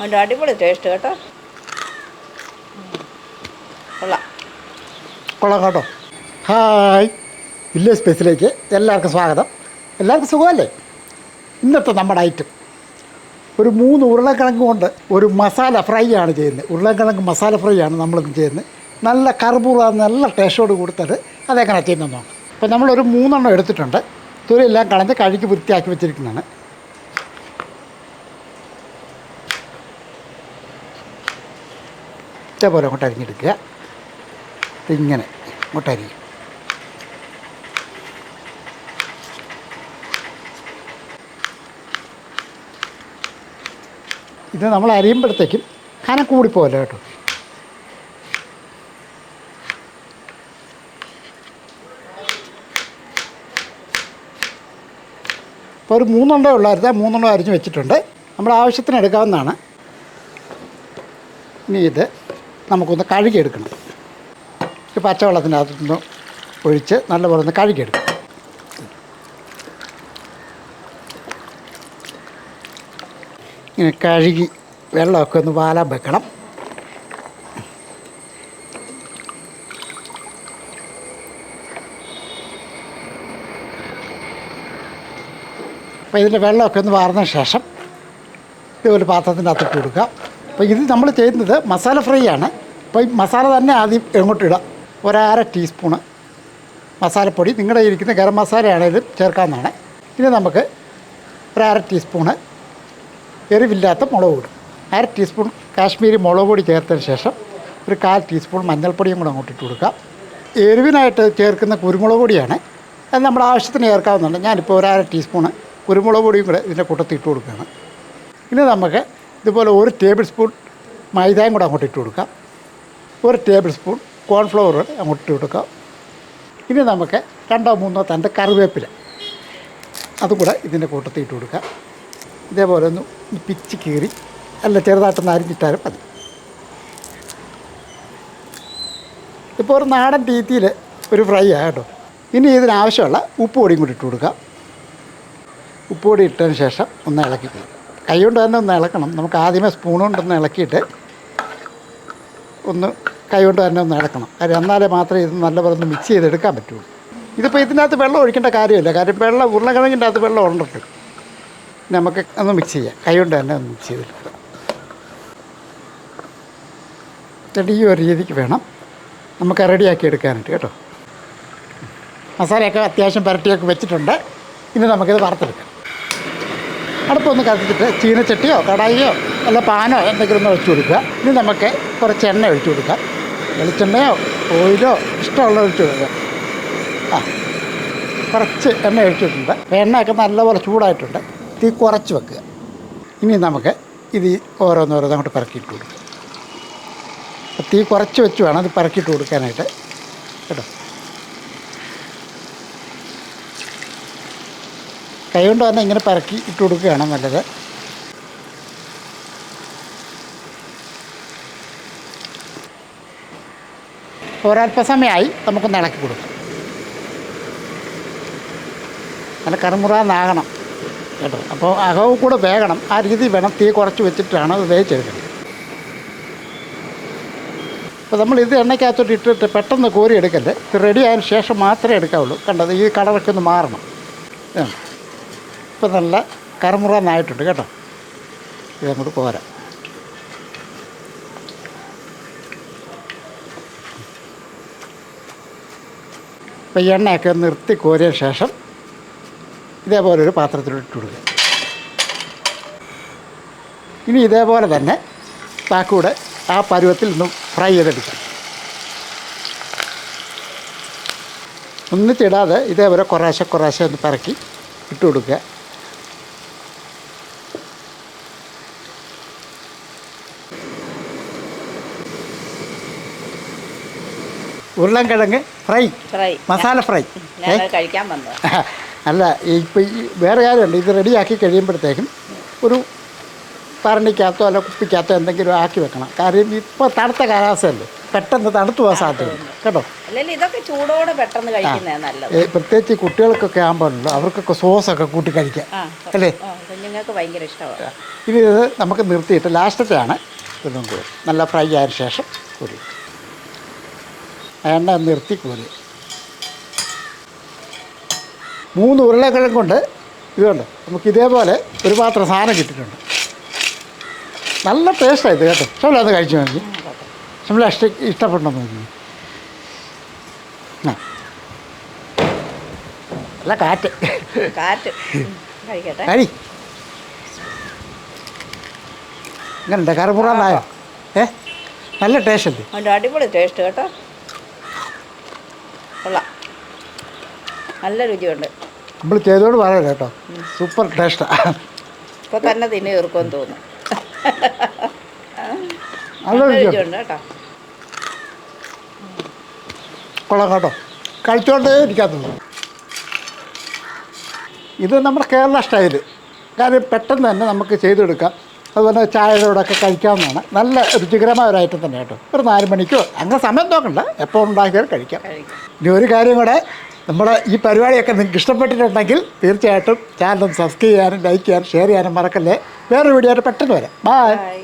അതിന്റെ അടിപൊളി ടേസ്റ്റ് കേട്ടോ. കൊള്ളാം. കൊള്ളാം കേട്ടോ. ഹായ്. വില്ലേജ് സ്പേസിലേക്ക് എല്ലാവർക്കും സ്വാഗതം. എല്ലാവർക്കും സുഖമല്ലേ? ഇന്നത്തെ നമ്മുടെ ഐറ്റം ഒരു മൂന്ന് ഉരുളക്കിഴങ്ങ് കൊണ്ട് ഒരു മസാല ഫ്രൈ ആണ് ചെയ്യുന്നത്. ഉരുളക്കിഴങ്ങ് മസാല ഫ്രൈ ആണ് നമ്മൾ ചെയ്യുന്നത്. നല്ല കറുപൂറ നല്ല ടേസ്റ്റോട് കൊടുത്തിട്ട് അതെങ്ങനെ ചെയ്യുന്നത് നോക്കാം. അപ്പോൾ നമ്മളൊരു മൂന്നെണ്ണം എടുത്തിട്ടുണ്ട്. തൊലിയെല്ലാം കളഞ്ഞ് കഴുകി വൃത്തിയാക്കി വെച്ചിരിക്കുന്നതാണ്. ഇതേപോലെ അങ്ങോട്ട് അരിഞ്ഞെടുക്കുക. ഇങ്ങനെ അങ്ങോട്ട് അരിയും. ഇത് നമ്മൾ അരിയുമ്പോഴത്തേക്കും കനം കൂടിപ്പോകല്ലോ കേട്ടോ. ഇപ്പോൾ ഒരു മൂന്നെണ്ണം ഉള്ളായിരുന്നു മൂന്നെണ്ണം അരിഞ്ഞ് വെച്ചിട്ടുണ്ട്. നമ്മുടെ ആവശ്യത്തിന് എടുക്കാവുന്നതാണ്. ഇനി ഇത് നമുക്കൊന്ന് കഴുകിയെടുക്കണം. ഈ പച്ചവെള്ളത്തിനകത്തുനിന്ന് ഒഴിച്ച് നല്ലപോലെ ഒന്ന് കഴുകിയെടുക്കും ഇങ്ങനെ കഴുകി വെള്ളമൊക്കെ ഒന്ന് വാലാൻ വെക്കണം. അപ്പോൾ ഇതിന്റെ വെള്ളമൊക്കെ ഒന്ന് വാർന്ന ശേഷം ഇത് ഒരു പാത്രത്തിന്റെ അകത്തിട്ട് കൊടുക്കുക അപ്പോൾ ഇത് നമ്മൾ ചെയ്യുന്നത് മസാല ഫ്രൈ ആണ് അപ്പോൾ ഈ മസാല തന്നെ ആദ്യം എങ്ങോട്ട് ഇടുക? ഒരര ടീസ്പൂണ് മസാലപ്പൊടി. നിങ്ങളുടെ ഇരിക്കുന്ന ഗരം മസാലയാണേലും ചേർക്കാവുന്നതാണ്. ഇനി നമുക്ക് ഒരര ടീസ്പൂണ് എരിവില്ലാത്ത മുളക് പൊടി. അര ടീസ്പൂൺ കാശ്മീരി മുളക് പൊടി ചേർത്തതിന് ശേഷം ഒരു കാൽ ടീസ്പൂൺ മഞ്ഞൾപ്പൊടിയും കൂടെ അങ്ങോട്ട് ഇട്ട് കൊടുക്കാം. എരിവിനായിട്ട് ചേർക്കുന്ന കുരുമുളക് പൊടിയാണ്. അത് നമ്മുടെ ആവശ്യത്തിന് ചേർക്കാവുന്നതാണ്. ഞാനിപ്പോൾ ഒരര ടീസ്പൂണ് കുരുമുളക് പൊടിയും കൂടെ ഇതിന്റെ കൂട്ടത്തിൽ ഇട്ട് കൊടുക്കുകയാണ്. ഇനി നമുക്ക് ഇതുപോലെ ഒരു ടേബിൾ സ്പൂൺ മൈദയും കൂടെ അങ്ങോട്ട് ഇട്ട് കൊടുക്കാം. ഒരു ടേബിൾ സ്പൂൺ കോൺഫ്ലവർ അങ്ങോട്ട് ഇട്ട് കൊടുക്കാം. ഇനി നമുക്ക് രണ്ടോ മൂന്നോ തന്റെ കറിവേപ്പില അതും കൂടെ ഇതിന്റെ കൂട്ടത്തിൽ ഇട്ട് കൊടുക്കാം. ഇതേപോലെ ഒന്ന് പിച്ച് കീറി അല്ല ചെറുതായിട്ടൊന്ന് അരിഞ്ഞിട്ടാലും മതി. ഇപ്പോൾ ഒരു നാടൻ രീതിയിൽ ഒരു ഫ്രൈ ആണ് കേട്ടോ. ഇനി ഇതിനാവശ്യമുള്ള ഉപ്പ് പൊടിയും കൂടി ഇട്ട് കൊടുക്കാം. ഉപ്പ് പൊടി ഇട്ടതിന് ശേഷം ഒന്ന് ഇളക്കി കൊടുക്കും. കൈ കൊണ്ട് തന്നെ ഒന്ന് ഇളക്കണം. നമുക്ക് ആദ്യമേ സ്പൂൺ കൊണ്ടൊന്ന് ഇളക്കിയിട്ട് ഒന്ന് കൈ കൊണ്ട് തന്നെ ഒന്ന് ഇളക്കണം. കാര്യം എന്നാലേ മാത്രമേ ഇത് നല്ലപോലെ ഒന്ന് മിക്സ് ചെയ്തെടുക്കാൻ പറ്റുള്ളൂ. ഇതിപ്പോൾ ഇതിനകത്ത് വെള്ളം ഒഴിക്കേണ്ട കാര്യമില്ല. കാര്യം വെള്ളം ഉരുളക്കിഴങ്ങിന്റെ അകത്ത് വെള്ളം ഉണ്ടല്ലോ. നമുക്ക് ഒന്ന് മിക്സ് ചെയ്യാം. കൈ കൊണ്ട് തന്നെ ഒന്ന് മിക്സ് ചെയ്തെടുക്കാം. ഈ ഒരു രീതിക്ക് വേണം നമുക്ക് റെഡിയാക്കി എടുക്കാനായിട്ട് കേട്ടോ. മസാലയൊക്കെ അത്യാവശ്യം പരട്ടിയൊക്കെ വെച്ചിട്ടുണ്ട്. ഇനി നമുക്കിത് വറുത്തെടുക്കാം. അടുപ്പൊന്ന് കത്തിച്ചിട്ട് ചീനച്ചട്ടിയോ കടായിയോ അല്ല പാനോ എന്തെങ്കിലും ഒന്ന് ഒഴിച്ചു കൊടുക്കുക. ഇനി നമുക്ക് കുറച്ച് എണ്ണ ഒഴിച്ചു കൊടുക്കാം വെളിച്ചെണ്ണയോ ഓയിലോ ഇഷ്ടമുള്ള ഒഴിച്ചു കൊടുക്കുക. ആ കുറച്ച് എണ്ണ ഒഴിച്ചിട്ടുണ്ട് എണ്ണയൊക്കെ നല്ലപോലെ ചൂടായിട്ടുണ്ട്. തീ കുറച്ച് വെക്കുക. ഇനി നമുക്ക് ഇത് ഓരോന്നോരോന്ന് അങ്ങോട്ട് പറക്കിയിട്ട് കൊടുക്കുക തീ കുറച്ച് വെച്ച് വേണം അത് പറക്കിയിട്ട് കൊടുക്കാനായിട്ട്. കേട്ടോ? കൈ കൊണ്ട് തന്നെ ഇങ്ങനെ പരക്കി ഇട്ട് കൊടുക്കുകയാണ് നല്ലത്. ഒരല്പസമയമായി നമുക്കൊന്ന് ഇളക്കി കൊടുക്കാം. നല്ല കറുമുറാന്നാകണം കേട്ടോ. അപ്പോൾ അകവും കൂടെ വേകണം. ആ രീതി വേണം തീ കുറച്ച് വെച്ചിട്ടാണ് അത് വേവിച്ചെടുക്കുന്നത്. അപ്പോൾ നമ്മൾ ഇത് എണ്ണയ്ക്കകത്തോട്ട് ഇട്ടിട്ട് പെട്ടെന്ന് കോരി എടുക്കല്ലേ ഇത് റെഡി ആയതിനു ശേഷം മാത്രമേ എടുക്കാവുള്ളൂ. കണ്ടത് ഈ കളറൊക്കെ ഒന്ന് മാറണം. ഇപ്പം നല്ല കറമുറന്നായിട്ടുണ്ട് കേട്ടോ. ഇതങ്ങോട്ട് പോരാ. അപ്പം ഈ എണ്ണയൊക്കെ നിർത്തി കോരിയ ശേഷം ഇതേപോലെ ഒരു പാത്രത്തിലോട്ട് കൊടുക്കുക ഇനി ഇതേപോലെ തന്നെ താക്കൂടെ ആ പരുവത്തിൽ ഒന്ന് ഫ്രൈ ചെയ്തെടുക്കാം. ഒന്നിച്ചിടാതെ ഇതേപോലെ കുറേശ്ശെ കുറേശ്ശെ ഒന്ന് പറക്കി ഇട്ട് കൊടുക്കുക. ഉരുളൻകിഴങ്ങ് ഫ്രൈ ഫ്രൈ. മസാല ഫ്രൈ. കഴിക്കാൻ വന്നത് അല്ല ഇപ്പം ഈ വേറെ കാര്യമുണ്ട്. ഇത് റെഡിയാക്കി കഴിയുമ്പോഴത്തേക്കും ഒരു ഭരണിക്കകത്തോ അല്ല കുപ്പിക്കകത്തോ എന്തെങ്കിലും ആക്കി വെക്കണം. കാര്യം ഇപ്പോൾ തണുത്ത കാലാവസ്ഥയല്ലേ. പെട്ടെന്ന് തണുത്തു പോകാൻ സാധ്യതയുണ്ട് കേട്ടോ? ഇതൊക്കെ ചൂടോടെ പെട്ടെന്ന് പ്രത്യേകിച്ച് കുട്ടികൾക്കൊക്കെ ആകുമ്പോഴല്ലോ അവർക്കൊക്കെ സോസൊക്കെ കൂട്ടി കഴിക്കാം. അല്ലേ? കുഞ്ഞുങ്ങൾക്ക് ഭയങ്കര ഇഷ്ടമാണ്. ഇനി ഇത് നമുക്ക് നിർത്തിയിട്ട് ലാസ്റ്റത്തെയാണ് ഇതും കൂടി. നല്ല ഫ്രൈ ആയതിനു ശേഷം കൂടി. എണ്ണ നിർത്തി കൂടി മൂന്ന് ഉരുളക്കിഴങ്ങ് കൊണ്ട്? ഇതുണ്ട് നമുക്ക് ഇതേപോലെ ഒരു പാത്രം സാധനം കിട്ടിയിട്ടുണ്ട്. നല്ല ടേസ്റ്റാണ് ഇത് കേട്ടോ. ഷമല അത് കഴിച്ചു നോക്കി ഷമല ഇഷ്ട ഇഷ്ടപ്പെട്ടോ നോക്കി ആ. നല്ല കാറ്റ്. കാറ്റ്. കഴിക്കട്ടെ. കഴി. ഇങ്ങനെ കറുപുറ ഏ? നല്ല ടേസ്റ്റ് അല്ലേ? അതിന്റെ അടിപൊളി ടേസ്റ്റ് കേട്ടോ. കൊള്ളാം. നല്ല രുചിയുണ്ട്. നമ്മൾ ചെയ്തോട് പറയാം കേട്ടോ. സൂപ്പർ ടേസ്റ്റാണ് ഇപ്പോൾ തന്നെ തിന്നെ തീർക്കുമെന്ന് തോന്നുന്നു. നല്ല രുചിയുണ്ട് കേട്ടോ. കൊള്ളാം കേട്ടോ. കഴിച്ചോണ്ടേ ഇരിക്കാത്തത്. ഇത് നമ്മുടെ കേരള സ്റ്റൈൽ. കാര്യം പെട്ടെന്ന് തന്നെ നമുക്ക് ചെയ്തെടുക്കാം. അതുപോലെ ചായയുടെ കൂടെ ഒക്കെ കഴിക്കാവുന്നതാണ്. നല്ല രുചികരമായ ഒരു ഐറ്റം തന്നെ കേട്ടോ. ഒരു നാല് മണിക്കോ അങ്ങനെ സമയം നോക്കണ്ട എപ്പോൾ ഉണ്ടാക്കിയാലും കഴിക്കാം. ഇനി ഒരു കാര്യം കൂടെ നമ്മുടെ ഈ പരിപാടിയൊക്കെ നിങ്ങൾക്ക് ഇഷ്ടപ്പെട്ടിട്ടുണ്ടെങ്കിൽ തീർച്ചയായിട്ടും ചാനലും സബ്സ്ക്രൈബ് ചെയ്യാനും ലൈക്ക് ചെയ്യാനും ഷെയർ ചെയ്യാനും മറക്കല്ലേ. വേറൊരു വീഡിയോ ആയിട്ട് പെട്ടെന്ന് വരാം. ബൈ